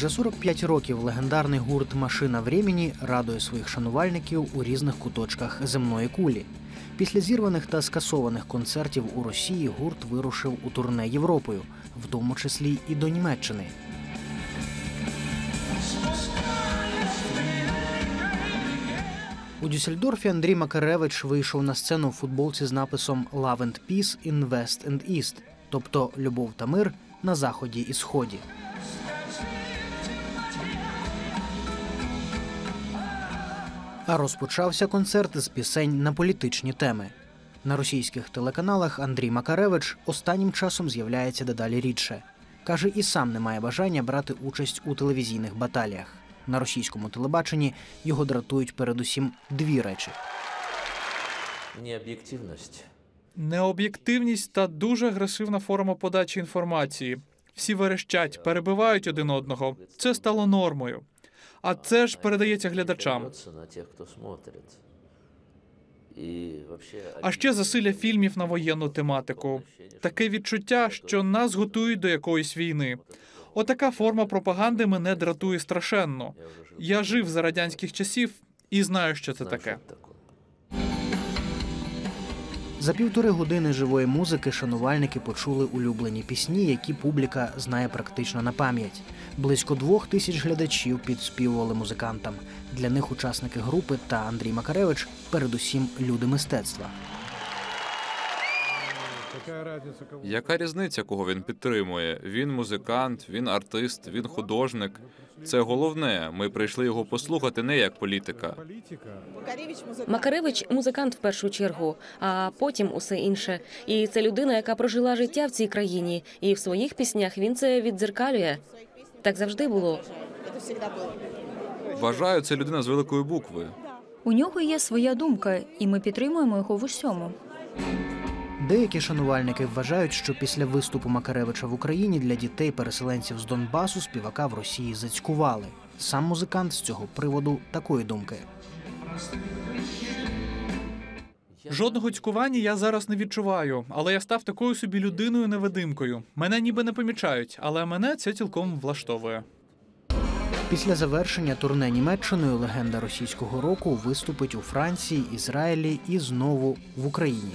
Вже 45 років легендарний гурт Машина Времені радує своїх шанувальників у різних куточках земної кулі. Після зірваних та скасованих концертів у Росії гурт вирушив у турне Європою, в тому числі і до Німеччини. У Дюссельдорфі Андрій Макаревич вийшов на сцену у футболці з написом «Love and Peace in West and East», тобто любов та мир на заході і сході. А розпочався концерт з пісень на політичні теми. На російських телеканалах Андрій Макаревич останнім часом з'являється дедалі рідше. Каже, і сам не має бажання брати участь у телевізійних баталіях. На російському телебаченні його дратують передусім дві речі. Необ'єктивність. Необ'єктивність та дуже агресивна форма подачі інформації. Всі верещать, перебивають один одного. Це стало нормою. А це ж передається глядачам. А ще засилля фільмів на воєнну тематику. Таке відчуття, що нас готують до якоїсь війни. Отака форма пропаганди мене дратує страшенно. Я жив за радянських часів і знаю, що це таке. За півтори години живої музики шанувальники почули улюблені пісні, які публіка знає практично на пам'ять. Близько двох тисяч глядачів підспівували музикантам. Для них учасники групи та Андрій Макаревич передусім люди мистецтва. Яка різниця, кого він підтримує? Він музикант, він артист, він художник. Це головне. Ми прийшли його послухати не як політика. Макаревич музикант в першу чергу, а потім усе інше. І це людина, яка прожила життя в цій країні, і в своїх піснях він це віддзеркалює. Так завжди було. Вважаю, це людина з великої букви. У нього є своя думка, і ми підтримуємо його в усьому. Деякі шанувальники вважають, що після виступу Макаревича в Україні для дітей-переселенців з Донбасу співака в Росії зацькували. Сам музикант з цього приводу такої думки. Жодного цькування я зараз не відчуваю, але я став такою собі людиною невидимкою. Мене ніби не помічають, але мене це цілком влаштовує. Після завершення турне Німеччиною легенда російського року виступить у Франції, Ізраїлі і знову в Україні.